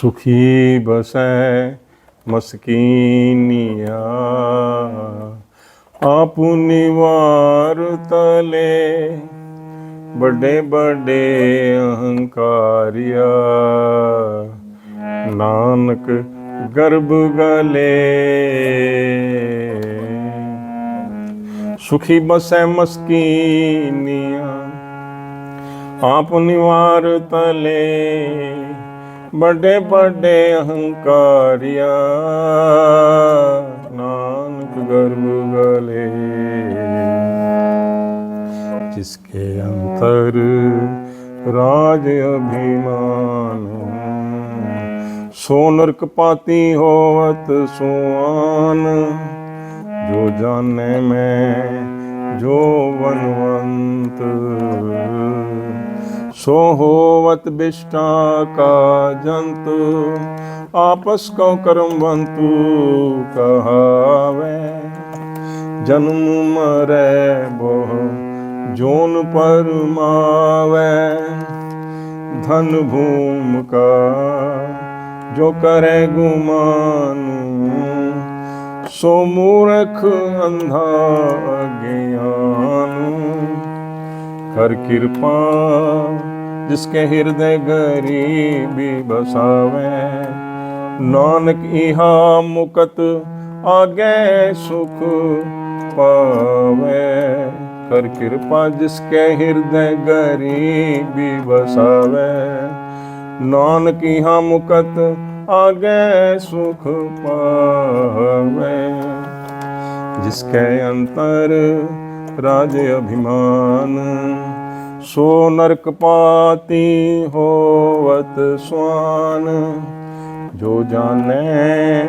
ਸੁਖੀ ਬਸੈ ਮਸਕੀਨੀਆ। ਆਪ ਨਿਵਾਰ ਤਲੇ ਵੱਡੇ ਵੱਡੇ ਅਹੰਕਾਰਿਆ। ਨਾਨਕ ਗਰਭ ਗਲੇ। ਸੁਖੀ ਬਸੈ ਮਸਕੀਨੀਆ। ਆਪ ਨਿਵਾਰ ਤਲੇ ਬੜੇ ਬੜੇ ਅਹੰਕਾਰਿਆ ਨਾਨਕ ਗਰਬ ਗਲੇ। ਜਿਸਕੇ ਅੰਤਰ ਰਾਜ ਅਭਿਮਾਨ ਸੋ ਨਰਕ ਪਾਤੀ ਹੋਵਤ ਸੁਆਨ। ਜੋ ਜਾਣੇ ਮੈਂ, ਜੋ ਵਨਵੰਤ। सो होवत बिष्टा का जंत आपस को करमवंतु कहावे जन्म मरे बोह जोन परमावे धन भूम का जो करे गुमान सो मूर्ख अंधा अज्ञान कर कृपा जिसके हृदय गरीबी बसावे नानक इहा मुकत आगे सुख पावे कर कृपा जिसके हृदय गरीबी बसावे नानक यहाँ मुकत आगे सुख पावे जिसके अंतर राज अभिमान ਸੋ ਨਰਕ ਪਾਤੀ ਹੋਵਤ ਸੁਆਨ, ਜੋ ਜਾਣੈ,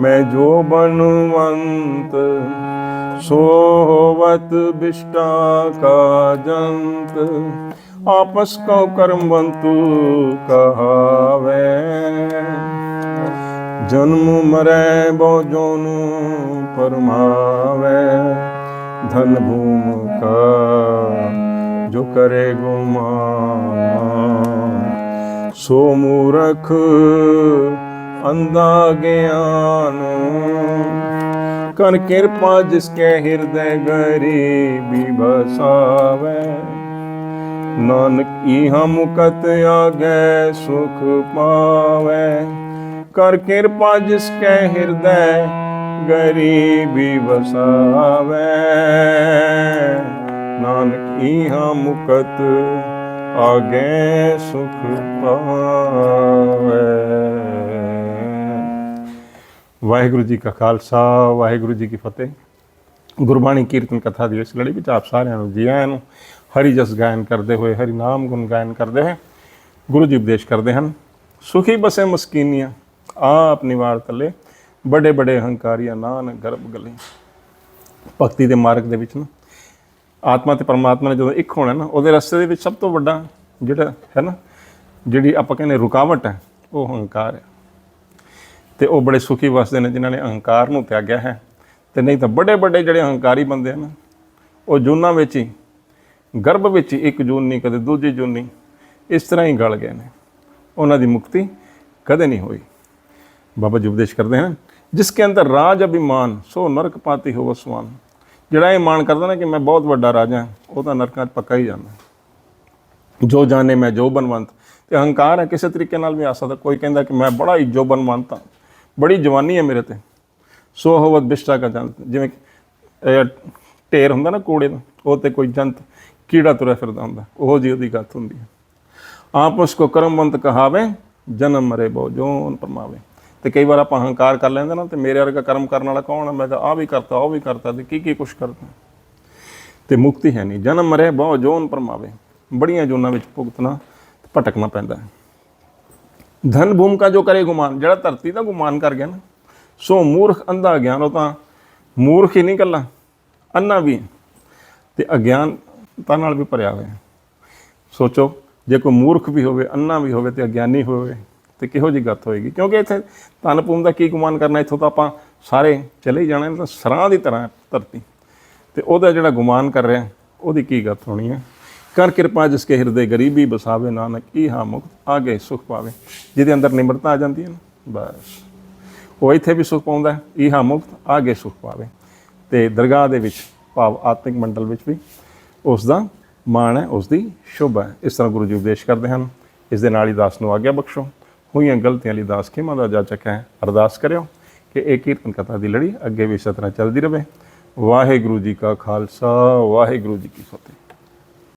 ਮੈਂ ਜੋ ਬਨਵੰਤ ਸੋ ਹੋਵਤ ਬਿਸ਼ਟਾ ਕਾ ਜੰਤ, ਆਪਸ ਕਉ ਕਰਮਵੰਤੂ ਕਹਾਵੇ। ਜਨਮ ਮਰੈ ਬੋ ਜੋਨੂ ਪਰਮਾਵੇ, ਧਨ ਭੂਮ ਜੋ ਕਰੇ ਗੁਮਾਨ ਸੋ ਮੂਰਖ ਅੰਧਾ ਗਿਆਨ। ਕਰ ਕਿਰਪਾ ਜਿਸ ਕੇ ਹਿਰਦੈ ਗਰੀਬੀ ਬਸਾਵੇ ਨਾਨਕ ਇਹਾ ਮੁਕਤ ਆਗੇ ਸੁਖ ਪਾਵੇ। ਕਰ ਕਿਰਪਾ ਜਿਸ ਕੇ ਹਿਰਦੈ ਗਰੀਬੀ ਬਸਾਵੇ ਇਹਾਂ ਮੁਕਤ, ਆਗੇ ਸੁਖ ਪਾਵੇ। ਵਾਹਿਗੁਰੂ ਜੀ ਕਾ ਖਾਲਸਾ, ਵਾਹਿਗੁਰੂ ਜੀ ਕੀ ਫਤਿਹ। ਗੁਰਬਾਣੀ ਕੀਰਤਨ ਕਥਾ ਦੀ ਇਸ ਲੜੀ ਵਿੱਚ ਆਪ ਸਾਰਿਆਂ ਨੂੰ ਜੀ ਆਇਆਂ ਨੂੰ ਹਰੀ ਜਸ ਗਾਇਨ ਕਰਦੇ ਹੋਏ, ਹਰੀ ਨਾਮ ਗੁਣ ਗਾਇਨ ਕਰਦੇ ਹੋਏ, ਗੁਰੂ ਜੀ ਉਪਦੇਸ਼ ਕਰਦੇ ਹਨ, ਸੁਖੀ ਬਸੇ ਮਸਕੀਨੀਆਂ, ਆਪ ਨਿਵਾਰ ਤਲੇ ਬੜੇ ਬੜੇ ਹੰਕਾਰੀਆਂ, ਨਾਨਕ ਗਰਭ ਗਲੇ। ਭਗਤੀ ਦੇ ਮਾਰਗ ਦੇ ਵਿੱਚ ਨਾ ਆਤਮਾ ਤੇ ਪਰਮਾਤਮਾ ਨੇ ਜਦੋਂ ਇੱਕ ਹੋਣਾ ਨਾ, ਉਹਦੇ ਰਸਤੇ ਦੇ ਵਿੱਚ ਸਭ ਤੋਂ ਵੱਡਾ ਜਿਹੜਾ ਹੈ ਨਾ, ਜਿਹੜੀ ਆਪਾਂ ਕਹਿੰਦੇ ਰੁਕਾਵਟ ਹੈ, ਉਹ ਹੰਕਾਰ ਹੈ। ਤੇ ਉਹ ਬੜੇ ਸੁਖੀ ਵਸਦੇ ਨੇ ਜਿਨ੍ਹਾਂ ਨੇ ਅਹੰਕਾਰ ਨੂੰ ਤਿਆਗਿਆ ਹੈ। ਤੇ ਨਹੀਂ ਤਾਂ ਵੱਡੇ ਵੱਡੇ ਜਿਹੜੇ ਅਹੰਕਾਰੀ ਬੰਦੇ ਹਨ, ਉਹ ਜੂਨਾਂ ਵਿੱਚ ਹੀ, ਗਰਭ ਵਿੱਚ ਹੀ ਇੱਕ ਜੂਨ ਨਹੀਂ, ਕਦੇ ਦੂਜੀ ਜੂਨ ਨਹੀਂ, ਇਸ ਤਰ੍ਹਾਂ ਹੀ ਗਲ ਗਏ ਨੇ। ਉਹਨਾਂ ਦੀ ਮੁਕਤੀ ਕਦੇ ਨਹੀਂ ਹੋਈ। ਬਾਬਾ ਜੀ ਉਪਦੇਸ਼ ਕਰਦੇ ਹਨ, ਜਿਸ ਕੇ ਅੰਦਰ ਰਾਜ ਅਭਿਮਾਨ, ਸੋ ਨਰਕ ਪਾਤੀ ਹੋਵ ਸਵਾਨ। ਜਿਹੜਾ ਇਹ ਮਾਣ ਕਰਦਾ ਨਾ ਕਿ ਮੈਂ ਬਹੁਤ ਵੱਡਾ ਰਾਜਾ ਉਹ ਤਾਂ ਨਰਕਾਂ 'ਚ ਪੱਕਾ ਹੀ ਜਾਂਦਾ ਜੋ ਜਾਣੇ ਮੈਂ, ਜੋ ਬਨਵੰਤ। ਤੇ ਅਹੰਕਾਰ ਹੈ, ਕਿਸੇ ਤਰੀਕੇ ਨਾਲ ਵੀ ਆ ਸਕਦਾ ਕੋਈ ਕਹਿੰਦਾ ਕਿ ਮੈਂ ਬੜਾ ਹੀ ਜੋ ਬਨਵੰਤ ਹਾਂ। ਬੜੀ ਜਵਾਨੀ ਹੈ ਮੇਰੇ ਤੇ। ਸੋ ਹੋਵਤ ਬਿਸ਼ਟਾ ਕਾ ਜੰਤ। ਜਿਵੇਂ ਢੇਰ ਹੁੰਦਾ ਨਾ ਕੋੜੇ ਦਾ, ਉਹ ਤੇ ਕੋਈ ਜੰਤ ਕੀੜਾ ਤੁਰਿਆ ਫਿਰਦਾ ਹੁੰਦਾ। ਉਹ ਜੀ ਉਹਦੀ ਗੱਤ ਹੁੰਦੀ ਹੈ। ਆਪ ਉਸ ਕੋ ਕਰਮਵੰਤ ਕਹਾਵੇ, ਜਨਮ ਮਰੇ ਬਹੁ ਜੋਨ ਪਰਮਾਵੇ। ਤੇ ਕਈ ਵਾਰ ਆਪਾਂ ਅਹੰਕਾਰ ਕਰ ਲੈਂਦੇ ਨਾ ਤੇ ਮੇਰੇ ਵਰਗਾ ਕਰਮ ਕਰਨ ਵਾਲਾ ਕੌਣ ਹੈ ਮੈਂ ਤਾਂ ਆ ਵੀ ਕਰਤਾ, ਉਹ ਵੀ ਕਰਤਾ ਤੇ ਕੀ ਕੀ ਕੁਛ ਕਰਦਾ ਤੇ ਮੁਕਤੀ ਹੈ ਨਹੀਂ। ਜਨਮ ਮਰੇ ਬਹੁ ਜੋਨ ਪਰਮਾਵੇ। ਬੜੀਆਂ ਜੋਨਾਂ ਵਿੱਚ ਭੁਗਤਣਾ ਭਟਕਣਾ ਪੈਂਦਾ ਹੈ। ਧਨ ਭੂਮ ਕਾ ਜੋ ਕਰੇ ਗੁਮਾਨ, ਜਿਹੜਾ ਧਰਤੀ ਦਾ ਗੁਮਾਨ ਕਰ ਗਿਆ ਨਾ, ਸੋ ਮੂਰਖ ਅੰਧਾ ਗਿਆਨ, ਉਹ ਤਾਂ ਮੂਰਖ ਹੀ ਨਹੀਂ ਕੱਲਾ ਅੰਨਾ ਵੀ। ਹੈ। ਤੇ ਅਗਿਆਨ ਤਾਂ ਨਾਲ ਵੀ ਭਰਿਆ ਹੋਇਆ ਸੋਚੋ, ਜੇ ਕੋਈ ਮੂਰਖ ਵੀ ਹੋਵੇ, ਅੰਨਾ ਵੀ ਹੋਵੇ ਤੇ ਅਗਿਆਨੀ ਹੋਵੇ ਤੇ ਕਿਹੋ ਜੀ ਗੱਤ ਹੋਏਗੀ? ਕਿਉਂਕਿ ਇੱਥੇ ਧਨ ਭੂਮ ਦਾ ਕੀ ਗੁਮਾਨ ਕਰਨਾ? ਇੱਥੋਂ ਤਾਂ ਆਪਾਂ ਸਾਰੇ ਚਲੇ ਹੀ ਜਾਣਾ ਤਾਂ ਸਰਾਂ ਦੀ ਤਰ੍ਹਾਂ ਧਰਤੀ। ਤੇ ਉਹਦਾ ਜਿਹੜਾ ਗੁਮਾਨ ਕਰ ਰਿਹਾ, ਉਹਦੀ ਕੀ ਗੱਤ ਹੋਣੀ ਹੈ? ਕਰ ਕਿਰਪਾ ਜਿਸ ਕੇ ਹਿਰਦੇ ਗਰੀਬੀ ਬਸਾਵੇ ਨਾਨਕ ਇਹਾ ਮੁਕਤ ਆਗੇ ਸੁਖ ਪਾਵੇ। ਜਿਹਦੇ ਅੰਦਰ ਨਿਮਰਤਾ ਆ ਜਾਂਦੀ ਹੈ ਨਾ, ਬਸ। ਉਹ ਇੱਥੇ ਵੀ ਸੁਖ ਪਾਉਂਦਾ ਹੈ ਇਹਾ ਮੁਕਤ ਆਗੇ ਸੁਖ ਪਾਵੇ। ਤੇ ਦਰਗਾਹ ਦੇ ਵਿੱਚ, ਭਾਵ ਆਤਮਿਕ ਮੰਡਲ ਵਿੱਚ ਵੀ ਉਸ ਦਾ ਮਾਣ ਹੈ, ਉਸ ਦੀ ਸ਼ੋਭਾ ਹੈ। ਇਸ ਤਰ੍ਹਾਂ ਗੁਰੂ ਜੀ ਉਪਦੇਸ਼ ਕਰਦੇ ਹਨ। ਇਸ ਦੇ ਨਾਲ ਹੀ ਦਾਸ ਨੂੰ ਆਗਿਆ ਬਖਸ਼ੋ। ਹੋਈਆਂ ਗਲਤੀਆਂ ਲਈ ਦਾਸ ਖਿਮਾ ਦਾ ਜਾਚਕ ਹੈ। ਅਰਦਾਸ ਕਰਿਓ ਕਿ ਇਹ ਕੀਰਤਨ ਕਥਾ ਦੀ ਲੜੀ ਅੱਗੇ ਵੀ ਇਸ ਤਰ੍ਹਾਂ ਚੱਲਦੀ ਰਹੇ ਵਾਹਿਗੁਰੂ ਜੀ ਕਾ ਖਾਲਸਾ, ਵਾਹਿਗੁਰੂ ਜੀ ਕੀ ਫਤਿਹ।